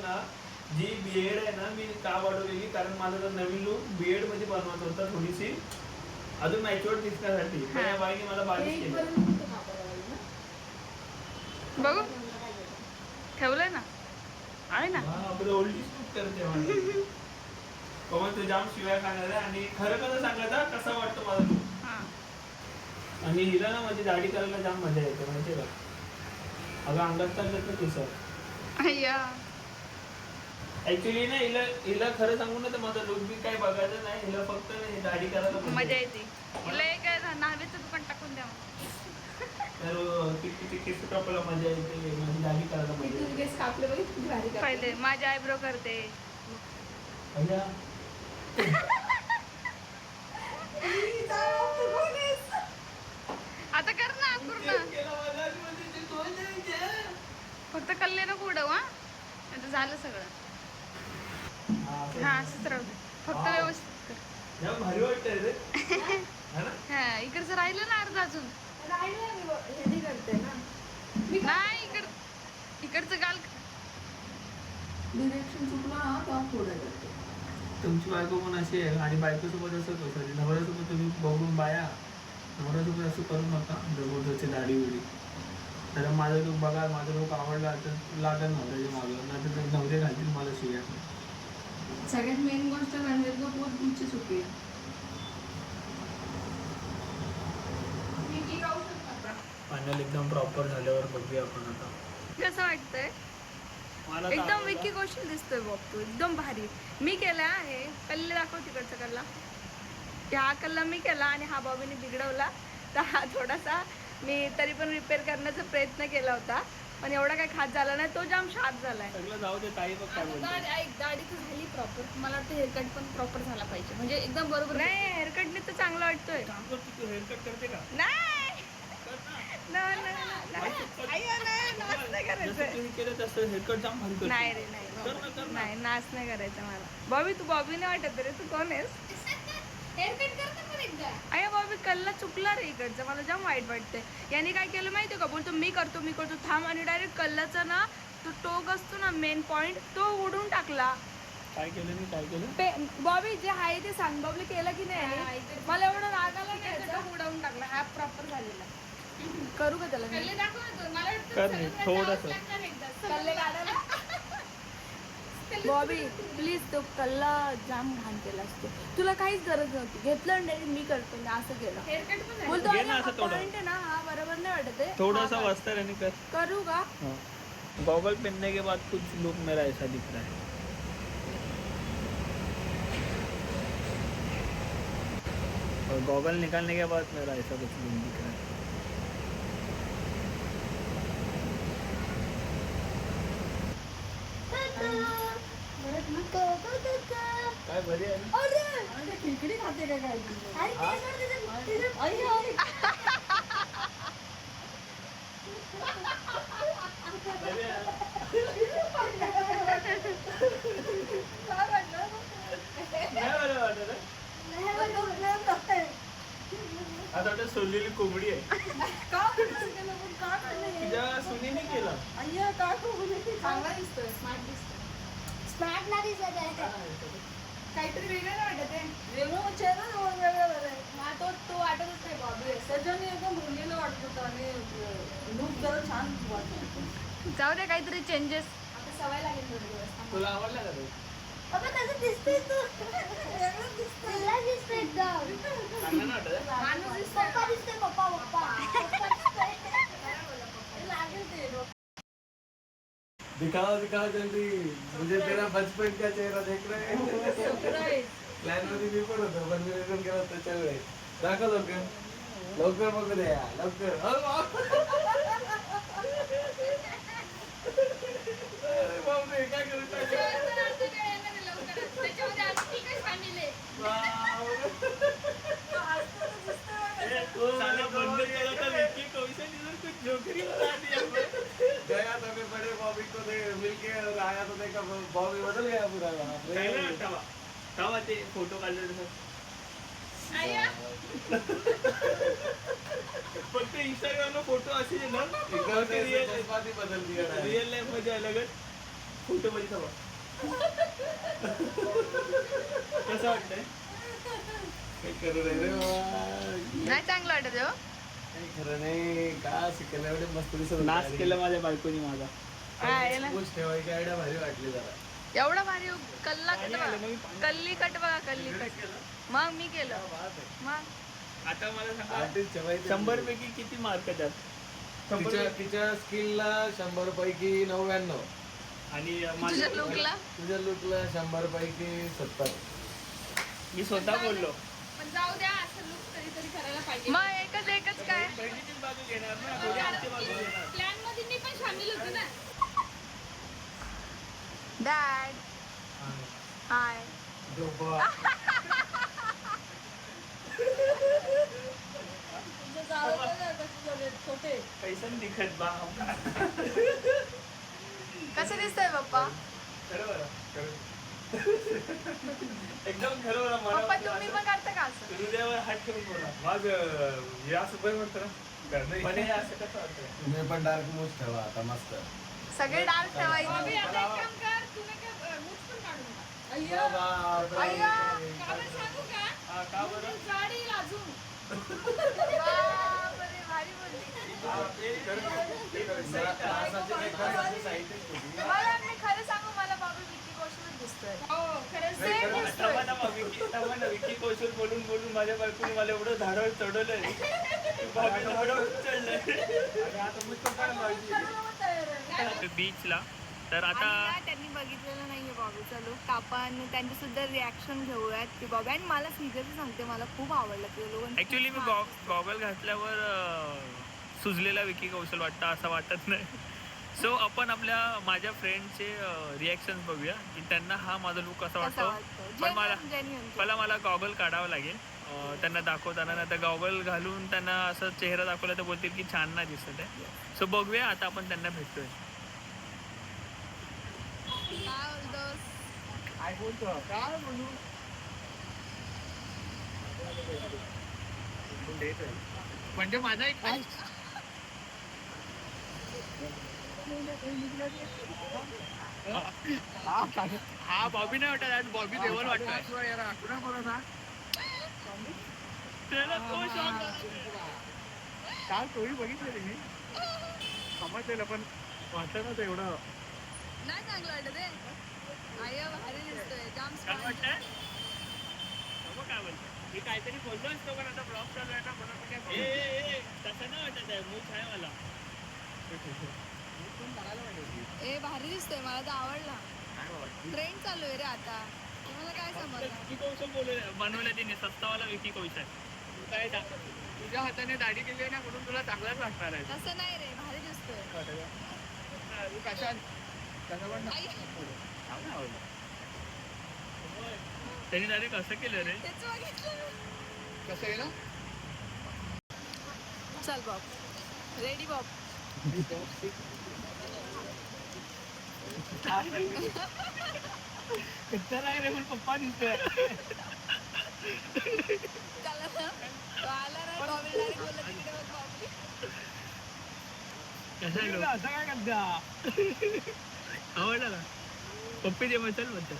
ना जी बीएड आहे ना मी का वाढवलेली कारण माझं जो नवीन लुक बीएडमध्ये बनवायचा होता थोडीशी अजून मॅच्युअर दिसण्यासाठी पण बाईने मला बारीक केलं बघू. ठेवलंय ना? आहे ना? हा, मला कमल तू जाम शिवाय खाणार आहे आणि खरं खरं सांगायचा कसा वाटतो हा. आणि हिला ना माझी दाढी करायला जाम मजा येते माहितीये का? अगं अंगात तर केसर अय्या. ऍक्च्युली ना हिला हिला खरं सांगू ना तर माझा लुक बी काही बघायचं नाही. हिला फक्त ना दाढी करायला मजा येते. तिला एक नावेचं दुकान टाकून द्या. तर किती केस कापायला मजा येते माझी दाढी करायला मजा येते. केस कापले बघ किती भारी कापले. पहिले माझी आयब्रो करते. भैया आता कर ना पूर्ण. केला माझा मध्ये ते दोन जण घ्या. फक्त कल्ले नको उडव हा. आता झालं सगळं. हा, असं. हा असंच राहू दे. फक्त हा. व्यवस्थित कर. भारी वाटतंय रे. हा ना? हा इकडचं राहिलं ना अर्ध अजून. नाही इकड इकडचं गाल डिरेक्शन चुकला पुढे तुमची बायको पण अशी आहे आणि बायकोसोबत असंच होतं नवऱ्यासोबत तुम्ही बघून बाया नवऱ्यासोबत असं करू नका जबरदस्ती दाढी उडी तर माझं लोक बघा माझं लोक आवडला तर लागेल नवऱ्याच्या मागं. नाही तर नवरे घालतील मला शिव्या. सगळ्यात मेन गोष्ट रणवीर कपूर तुमची चुकी आहे फायनल एकदम प्रॉपर झाल्यावर बघूया आपण आता. कसं वाटतंय? मला तर एकदम आवडला. विकी गोष्टी दिसतोय बघ तू एकदम भारी. मी केला आहे कल्ले दाखव तिकडचा कल्ला. की हा कल्ला मी केला आणि हा बॉबीने बिघडवला. तर हा थोडासा मी तरी पण रिपेअर करण्याचा प्रयत्न केला होता. पण एवढा काही खास झाला नाही तो जाम शार्प झालाय. सगळं जाऊ दे ताई बघ काय बोलते दाढी दाढी तर झाली प्रॉपर मला वाटतं हेअरकट पण प्रॉपर झाला पाहिजे. म्हणजे एकदम बरोबर नाही हेअरकटने तर चांगला वाटतोय. काम कर तू हेअरकट करते का? नाही. नाही, नाही, नाही, नाही. अय्या, नाही, नाच नाही करायचं. रे नाही. नाच नाही मला. बॉबी तू बॉबी नाही वाटत रे तू कोण आहेस? हेअरकट करते पण एकदा. अरे बॉबी कल्ला चुकला रे इकडचं. मला जाम वाईट वाटतंय. याने काय केलं माहितीये का बोलतो मी करतो मी करतो थांब आणि डायरेक्ट कल्लाचा ना तो टोक असतो ना मेन पॉइंट तो उडून टाकला. काय केलं मी? काय केलं? बॉबी जे आहे ते सांग. बॉबी केलं की नाही? मला एवढं राग आला नाही उडवून टाकला. हा प्रॉपर झालेला. करू का त्याला? मी? कर नाही, थोडंसं. कल्ले काढायला बॉबी प्लीज तो कल्ला जाम घाण केला असतो. तुला काहीच गरज नव्हती. घेतलं direct मी करतो मी असं केलं. हेअरकट पण आहे. बोलतो घे अरे ना हा असं थोडं. पॉइंट ना हा बरोबर नाही वाटत आहे. थोड़ा सा हा वस्तर यानी कर. कर. करू का गॉगल पहनने के बाद कुछ लुक मेरा ऐसा दिख रहा है. और गॉगल निकालने के बाद मेरा ऐसा कुछ लुक दिख रहा है. काय बरी आहे? खाते का काय? आता वाटतं सोललेली कोंबडी आहे का खाल्लं गेलं पण का खाल्लं हे? तुझ्या सुनीने केला. अय्या, नये? चांगला दिसतोय स्मार्ट दिसतोय. काहीतरी वेगळं नाही वाटत आहे. वेगळं चेहरा वेगळा बरं आहे. हा तो तो वाटतच नाही बॉबी त्याच्याने एकदम भरलेलं वाटत होतं आणि लुक जरा छान वाटत होतं. जाऊ दे काहीतरी चेंजेस आता सवय लागेल थोडे दिवस. थांबा. तुला आवडला का तो? अगं त्याचं दिसतंय तू. वेगळं दिसतंय. चांगला ना वाटत आहे? माणूस दिसतोय लागेल ते दिखाओ दिखाओ जल्दी मुझे तेरा बचपन का चेहरा देख रहे हैं. प्लॅनमध्ये मी पण होतो पण मी रिटर्न केला होता त्यावेळेस दाखव लवकर लवकर बघू द्या लवकर अरे बापरे काय करू आज ठीक आहे सांगितले बापरे. साला बंद केला था विक्की कौशल इधर कुछ जोकरी बता दिया गया था मैं बड़े बॉबी को दे मिलके और आया तो देखा बॉबी बदल गया पूरा. काय ना तवा तवा ते फोटो काढले तसं. फक्त इंस्टाग्रामला फोटो असे ना बदल दिया. रिअल लाईफमध्ये अलगच फोटो मध्ये तवा कसं वाटतंय? नाही रे. नाही चांगलं वाटत हो. काही खरं नाही. का शिकायला एवढे मस्त दिसत केला माझ्या बायकोनी माझा. ठेवायची आयडिया भारी वाटली जरा. एवढा भारी कल्ला कट बघा कल्ली कट बघा कल्ली कट मग मी केलं. मग. आता मला शंभर पैकी किती मार्क शंभर तिच्या स्किलला शंभर पैकी नव्याण्णव. आणि तुझ्या लुकला तुझ्या लुकला शंभर पैकी सत्तर. मी स्वतः बोललो. पण जाऊ द्या असं लुक कधीतरी करायला पाहिजे. मग एकच एकच काय? प्लॅनमध्ये मी पण सामील होते ना. डॅड हाय तुमचं जावं का कसे दिखत बा दिसतंय पप्पा? एकदम पप्पा तुम्ही पण करता का असं? हृदयावर हात ठेवून बोला माझं हे असं बरं वाटतं ना पण हे असं कसं वाटतं तुम्ही पण डार्क मूस ठेवा आता मस्त. सगळे डार्क ठेवायचे. खरं सांगू मला बाबा विकी कौशल दिसतोय. हो विकी थांबा ना, विकी कौशल बोलून बोलून माझ्या बायकोने मला एवढं धारळ चढवलंय. बाबी धारळ चढलंय. बीचला. तर आणि ना त्यांनी बघितलेलं नाहीये बॉबीचा लुक आपण त्यांचे सुद्धा रिॲक्शन घेऊयात की बॉबी. आणि मला सिरियसली सांगते मला खूप आवडलं ते लोक ऍक्च्युली मी गॉगल घातल्यावर अं, सुजलेला विकी कौशल वाटतं असं वाटत नाही. सो आपण आपल्या माझ्या फ्रेंडचे रिॲक्शन बघूया की त्यांना हा माझा लुक कसा वाटतो. पण मला मला मला गॉगल काढावं लागेल. अं, त्यांना दाखवताना नाही तर गॉगल घालून त्यांना असं चेहरा दाखवला तर बोलतील की छान नाही दिसत आहे. सो बघूया आता आपण त्यांना भेटतोय काय बोलतोस काय बोलतो काय बोलू म्हणजे माझा एक हा बॉबी नाही वाटत आज बॉबी देवल वाटतोय. यार आठवडा बरं ना त्याला तो shock आला. काल स्टोरी बघितलेली मी समजलेलं पण वाटलं नव्हतं एवढं नाही चांगलं वाटत आय भारी दिसतोय. जाम काय. वाटतंय बघ काय बोलतोय. मी काहीतरी बोललो असतो पण आता ब्लॉग चालू आहे ना म्हणून मी काय तसं नाही वाटत आहे. मूछ आहे मला. ए भारी दिसतोय. मला तर आवडला. ट्रेंड चालू आहे रे आता. तुम्हाला काय समजलं? विकी कौशल बोलले बनवलं तिने. सत्तावाला विकी कौशल. तू काय तुझ्या हाताने दाढी केली आहे ना म्हणून तुला चांगलाच वाटणार आहे. तसं नाही रे. भारी दिसतोय. तू कशा कसं पण. त्यांनी डायरेक्ट असं केलं रे. तेच बघितलं. कसं ना? चल बॉब रेडी बॉब तर आहे रे पण पप्पा दिसतोय. कसं? असं काय करता? आवडलं पप्पी दे मग चल म्हणतो